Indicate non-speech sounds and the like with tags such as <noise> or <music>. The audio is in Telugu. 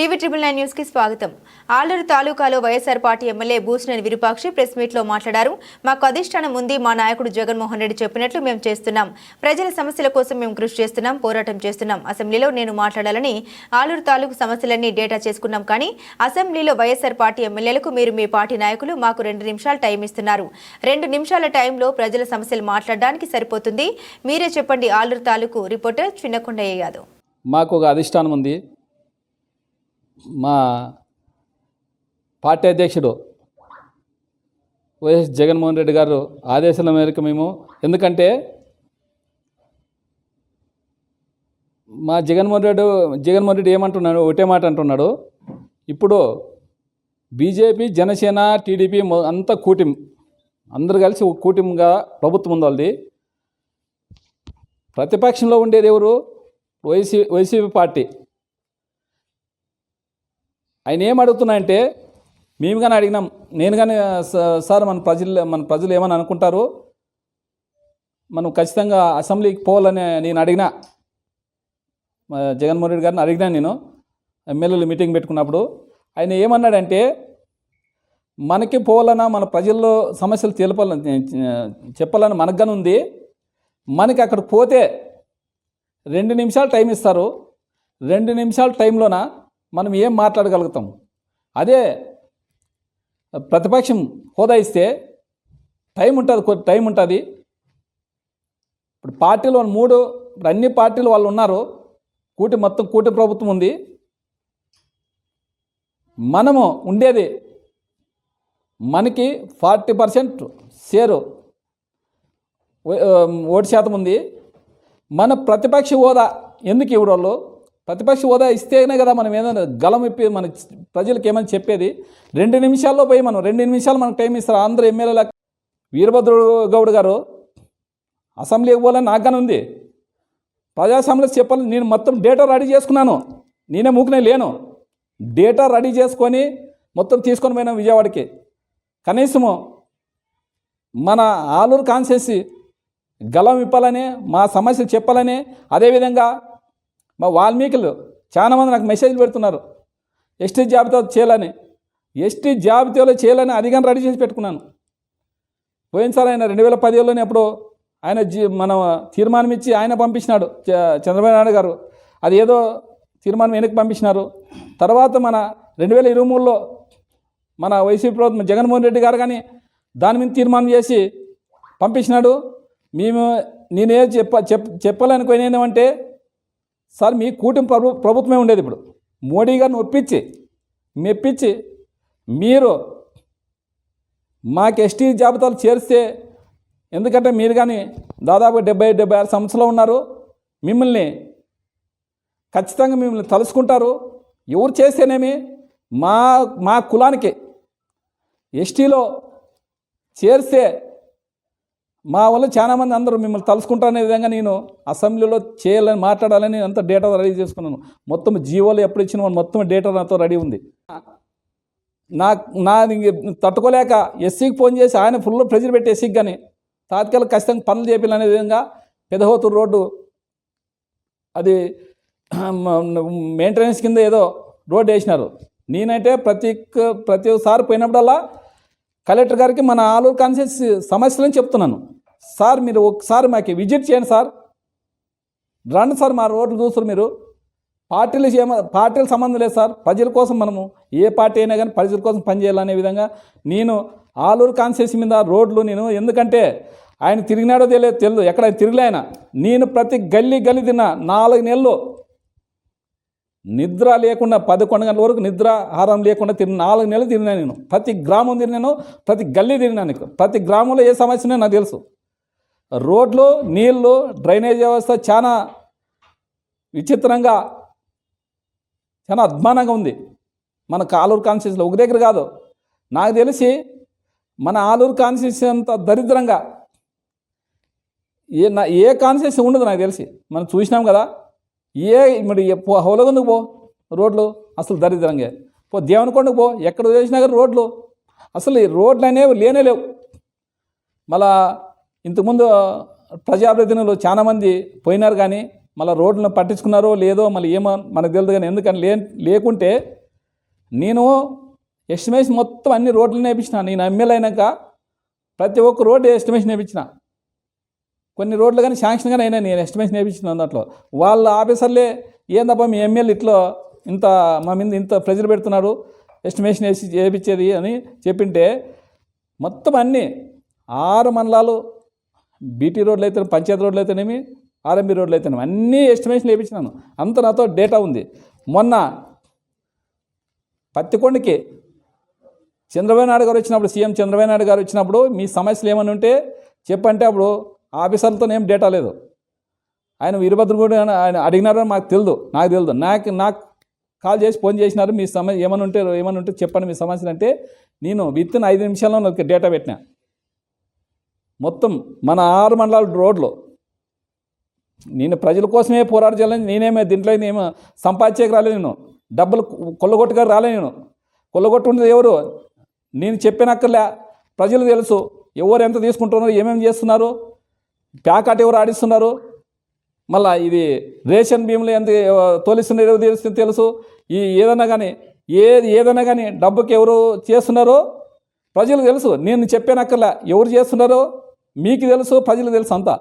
టీవీ ట్రిపుల్ నైన్ న్యూస్కి స్వాగతం. ఆలూరు తాలూకాలో YSR party MLA Busineni Virupakshi press మీట్లో మాట్లాడారు. మాకు అధిష్టానం ఉంది మా నాయకుడు జగన్మోహన్ రెడ్డి చెప్పినట్లు మేము చేస్తున్నాం. ప్రజల సమస్యల కోసం మేము కృషి చేస్తున్నాం పోరాటం చేస్తున్నాం. అసెంబ్లీలో నేను మాట్లాడాలని ఆలూరు తాలూకు సమస్యలన్నీ డేటా చేసుకున్నాం కానీ అసెంబ్లీలో వైఎస్ఆర్ పార్టీ ఎమ్మెల్యేలకు మీరు మీ పార్టీ నాయకులు మాకు రెండు నిమిషాలు టైం ఇస్తున్నారు. రెండు నిమిషాల టైంలో ప్రజల సమస్యలు మాట్లాడడానికి సరిపోతుంది. మీరే చెప్పండి ఆలూరు తాలూకు రిపోర్టర్ చిన్నకొండయ్య యాదవ్. మాకు ఒక అధిష్టానం ఉంది మా పార్టీ అధ్యక్షుడు వైఎస్ జగన్మోహన్ రెడ్డి గారు ఆదేశాల మేరకు మేము ఎందుకంటే మా జగన్మోహన్ రెడ్డి జగన్మోహన్ రెడ్డి ఏమంటున్నాడు ఒకటే మాట అంటున్నాడు. ఇప్పుడు బీజేపీ జనసేన టీడీపీ అంతా కూటమి అందరు కలిసి ఒక కూటమిగా ప్రభుత్వం ఉంది వాళ్ళది ప్రతిపక్షంలో ఉండేది ఎవరు? YC YCP party. ఆయన ఏం అడుగుతున్నాయంటే మేము కానీ అడిగినాం నేను కానీ "స- సార్ మన ప్రజలు మన ప్రజలు ఏమని అనుకుంటారు? మనం ఖచ్చితంగా అసెంబ్లీకి పోవాలని నేను అడిగినా జగన్మోహన్ రెడ్డి గారిని అడిగినా నేను ఎమ్మెల్యేలు మీటింగ్ పెట్టుకున్నప్పుడు ఆయన ఏమన్నాడంటే మనకి పోవాలన్నా మన ప్రజల్లో సమస్యలు తెలపాలని చెప్పాలని మనకు ఉంది మనకి అక్కడ పోతే రెండు నిమిషాలు టైం ఇస్తారు రెండు నిమిషాల టైంలోన మనం ఏం మాట్లాడగలుగుతాం? అదే ప్రతిపక్షం హోదా ఇస్తే టైం ఉంటుంది కొద్ది టైం ఉంటుంది. ఇప్పుడు పార్టీలు మూడు ఇప్పుడు అన్ని పార్టీలు వాళ్ళు ఉన్నారు. కూటి మొత్తం కూటి ప్రభుత్వం ఉంది. మనము ఉండేది మనకి ఫార్టీ పర్సెంట్ షేరు ఓటు శాతం ఉంది. మన ప్రతిపక్ష హోదా ఎందుకు ఇవ్వడోళ్ళు? ప్రతిపక్ష హోదా ఇస్తేనే కదా మనం ఏదైనా గలం ఇప్పి మన ప్రజలకు ఏమైనా చెప్పేది? రెండు నిమిషాల్లో పోయి మనం రెండు నిమిషాలు మనకు టైం ఇస్తారు. ఆంధ్ర ఎమ్మెల్యేల వీరభద్ర గౌడ్ గారు అసెంబ్లీకి పోవాలని నాకు ఉంది. ప్రజా చెప్పాలి నేను మొత్తం డేటా రెడీ చేసుకున్నాను. నేనే మూకునే లేను. డేటా రెడీ చేసుకొని మొత్తం తీసుకొని పోయినాం విజయవాడకి. కనీసము మన ఆలూరు కాన్సెన్సీ గలం ఇప్పాలని మా సమస్యలు చెప్పాలని అదేవిధంగా మా వాల్మీకులు చాలామంది నాకు మెసేజ్లు పెడుతున్నారు. ఎస్టీ జాబితా చేయాలని. ఎస్టీ జాబితాలో చేయాలని అది కానీ రెడీ చేసి పెట్టుకున్నాను. పోయినసారి ఆయన రెండు వేల పదిహేడులోనే ఎప్పుడు ఆయన జీ మన తీర్మానం ఇచ్చి ఆయన పంపించినాడు చ- చంద్రబాబు నాయుడు గారు. అది ఏదో తీర్మానం వెనక్కి పంపించినారు. తర్వాత మన రెండు వేల ఇరవై మూడులో మన వైసీపీ ప్రభుత్వం జగన్మోహన్ రెడ్డి గారు కానీ దాని మీద తీర్మానం చేసి పంపించినాడు. మేము నేనే చెప్ప చెప్ చెప్పాలనుకునేదేమంటే సార్ మీ కూటమి ప్రభు ప్రభుత్వమే ఉండేది ఇప్పుడు. మోడీ గారిని ఒప్పించి మెప్పించి మీరు మాకు ఎస్టీ జాబితాలు చేరిస్తే ఎందుకంటే మీరు కానీ దాదాపు డెబ్బై డెబ్బై ఆరు సంవత్సరాలు ఉన్నారు. మిమ్మల్ని ఖచ్చితంగా మిమ్మల్ని తలుసుకుంటారు ఎవరు చేస్తేనేమి మా మా కులానికి ఎస్టీలో చేరిస్తే మా వల్ల చాలామంది అందరూ మిమ్మల్ని తలుసుకుంటారనే విధంగా నేను అసెంబ్లీలో చేయాలని మాట్లాడాలని అంత డేటా రెడీ చేసుకున్నాను. మొత్తం జీవోలు ఎప్పుడు ఇచ్చిన మొత్తం డేటా నాతో రెడీ ఉంది. నా నా తట్టుకోలేక ఎస్సీకి ఫోన్ చేసి ఆయన ఫుల్ ప్రెజర్ పెట్టి ఎస్సీకి కానీ తాత్కాలిక ఖచ్చితంగా పనులు చేయాలనే విధంగా పెదహోతూరు రోడ్డు అది <clears throat> మెయింటెనెన్స్ కింద ఏదో రోడ్డు వేసినారు. నేనైతే ప్రతి ప్రతిసారి పోయినప్పుడల్లా కలెక్టర్ గారికి మన ఆలూరు కాన్సెన్స్ సమస్యలని చెప్తున్నాను. సార్ మీరు ఒకసారి మాకు విజిట్ చేయండి సార్. రండి సార్ మా రోడ్లు చూస్తారు మీరు. పార్టీలు ఏమ పార్టీల సంబంధం లేదు సార్. ప్రజల కోసం మనము ఏ పార్టీ అయినా కానీ ప్రజల కోసం పనిచేయాలనే విధంగా నేను ఆలూరు కాన్సెన్స్ మీద రోడ్లు నేను ఎందుకంటే ఆయన తిరిగినాడో తెలియదు తెలియదు ఎక్కడ తిరిగిలే ఆయన. నేను ప్రతి గల్లీ గల్లీ తిన్నా. నాలుగు నెలలు నిద్ర లేకుండా పదకొండు గంటల వరకు నిద్ర ఆహారం లేకుండా తిరిగి నాలుగు నెలలు తిరిగినా నేను. ప్రతి గ్రామం తిరిగినాను ప్రతి గల్లీ తిరిగినాను ప్రతి గ్రామంలో ఏ సమస్య నాకు తెలుసు. రోడ్లు నీళ్ళు డ్రైనేజ్ వ్యవస్థ చాలా విచిత్రంగా చాలా అద్మానంగా ఉంది. మన ఆలూరు కాన్స్టిట్యూన్సీలో ఒక దగ్గర కాదు. నాకు తెలిసి మన ఆలూరు కాన్స్టిట్యూన్సీ అంత దరిద్రంగా ఏ నా ఏ కాన్స్టిట్యూన్సీ ఉండదు నాకు తెలిసి. మనం చూసినాం కదా ఏ మరి హోలగొందుకు పో రోడ్లు అసలు దరిద్రంగా. పో దేవనకొండకు పో ఎక్కడ చేసినా కానీ రోడ్లు. అసలు ఈ రోడ్లు అనేవి లేనే లేవు. మళ్ళా ఇంతకుముందు ప్రజాప్రతినిధులు చాలామంది పోయినారు కానీ మళ్ళీ రోడ్లను పట్టించుకున్నారో లేదో మళ్ళీ ఏమో మనకు తెలియదు కానీ ఎందుకని లే లేకుంటే నేను ఎస్టిమేషన్ మొత్తం అన్ని రోడ్లు నేర్పించిన నేను ఎమ్మెల్యే అయినాక ప్రతి ఒక్క రోడ్డు ఎస్టిమేషన్ నేర్పించిన కొన్ని రోడ్లు కానీ శాంక్షన్ కానీ అయినా నేను ఎస్టిమేషన్ వేయించిన దాంట్లో వాళ్ళ ఆఫీసర్లే ఏందబ్బా మీ ఎమ్మెల్యే ఇట్లో ఇంత మా మీద ఇంత ప్రెజర్ పెడుతున్నాడు ఎస్టిమేషన్ వేసి చేయించేది అని చెప్పింటే మొత్తం అన్నీ ఆరు మండలాలు బీటీ రోడ్లు అయితే పంచాయతీ రోడ్లు అయితేనేమి ఆర్ఎంబీ రోడ్లు అయితేనేమి అన్నీ ఎస్టిమేషన్ వేయించినాను అంత నాతో డేటా ఉంది. మొన్న పత్తికొండకి చంద్రబాబు నాయుడు గారు వచ్చినప్పుడు సీఎం చంద్రబాబు నాయుడు గారు వచ్చినప్పుడు మీ సమస్యలు ఏమైనా ఉంటే చెప్పంటే అప్పుడు ఆఫీసర్లతో ఏం డేటా లేదు. ఆయన వీరభద్ర కూడా ఆయన అడిగినారని మాకు తెలియదు నాకు తెలియదు నాకు నాకు కాల్ చేసి ఫోన్ చేసినారు మీ సమస్య ఏమైనా ఉంటే ఏమైనా ఉంటే చెప్పండి మీ సమస్యలు అంటే నేను విత్ ఇన్ ఐదు నిమిషాల్లో నాకు డేటా పెట్టినా. మొత్తం మన ఆరు మండలాల రోడ్లు. నేను ప్రజల కోసమే పోరాట చేయాలని నేనేమే దీంట్లో ఏమో సంపాదించేకి రాలేదు నేను. డబ్బులు కొల్లగొట్టుగా రాలే నేను. కొల్లగొట్టుకునేది ఎవరు? నేను చెప్పినక్కర్లే. ప్రజలు తెలుసు. ఎవరు ఎంత తీసుకుంటున్నారు ఏమేమి చేస్తున్నారు? ప్యాకెట్ ఎవరు ఆడిస్తున్నారు? మళ్ళా ఇది రేషన్ బియ్యంలో ఎంత తోలిస్తున్నారు ఎవరు తెలుసు ఈ ఏదైనా కానీ ఏది ఏదైనా కానీ డబ్బుకి ఎవరు చేస్తున్నారో ప్రజలకు తెలుసు. నేను చెప్పానక్కర్లే ఎవరు చేస్తున్నారో మీకు తెలుసు ప్రజలకు తెలుసు అంతా.